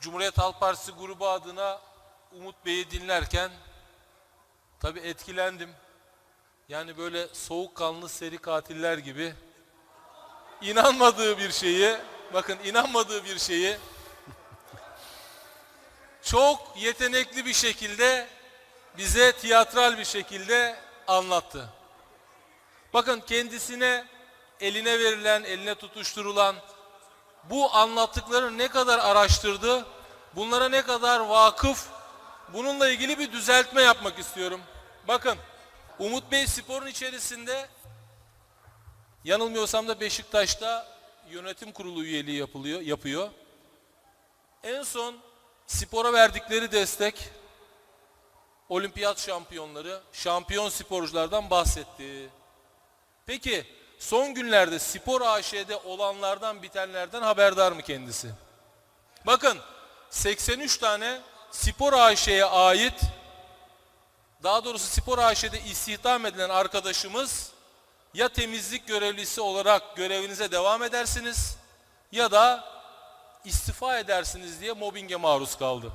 Cumhuriyet Halk Partisi grubu adına Umut Bey'i dinlerken tabii etkilendim. Yani böyle soğukkanlı seri katiller gibi inanmadığı bir şeyi, bakın inanmadığı bir şeyi çok yetenekli bir şekilde bize tiyatral bir şekilde anlattı. Bakın kendisine eline verilen, eline tutuşturulan bu anlattıkları ne kadar araştırdı, bunlara ne kadar vakıf, bununla ilgili bir düzeltme yapmak istiyorum. Bakın, Umut Bey sporun içerisinde, yanılmıyorsam da Beşiktaş'ta yönetim kurulu üyeliği yapılıyor, yapıyor. En son spora verdikleri destek, olimpiyat şampiyonları, şampiyon sporculardan bahsetti. Peki son günlerde Spor AŞ'de olanlardan bitenlerden haberdar mı kendisi? Bakın 83 tane Spor AŞ'ye ait daha doğrusu Spor AŞ'de istihdam edilen arkadaşımız ya temizlik görevlisi olarak görevinize devam edersiniz ya da istifa edersiniz diye mobbinge maruz kaldı.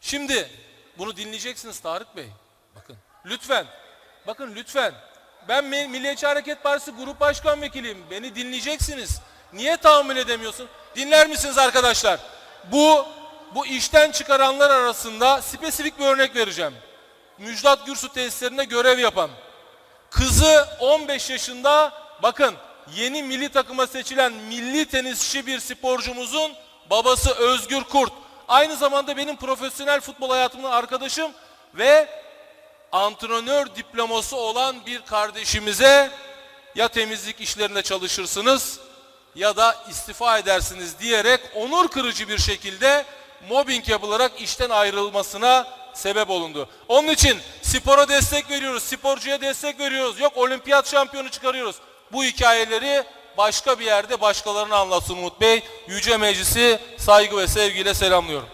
Şimdi bunu dinleyeceksiniz Tarık Bey. Bakın lütfen. Bakın lütfen. Ben Mi- Milliyetçi Hareket Partisi Grup Başkan Vekiliyim. Beni dinleyeceksiniz. Niye tahammül edemiyorsun? Dinler misiniz arkadaşlar? Bu bu işten çıkaranlar arasında spesifik bir örnek vereceğim. Müjdat Gürsu tesislerinde görev yapan. Kızı 15 yaşında bakın yeni milli takıma seçilen milli tenisçi bir sporcumuzun babası Özgür Kurt. Aynı zamanda benim profesyonel futbol hayatımın arkadaşım ve antrenör diploması olan bir kardeşimize ya temizlik işlerinde çalışırsınız ya da istifa edersiniz diyerek onur kırıcı bir şekilde mobbing yapılarak işten ayrılmasına sebep olundu. Onun için spora destek veriyoruz, sporcuya destek veriyoruz. Yok olimpiyat şampiyonu çıkarıyoruz. Bu hikayeleri başka bir yerde başkalarına anlatsın Umut Bey. Yüce Meclisi saygı ve sevgiyle selamlıyorum.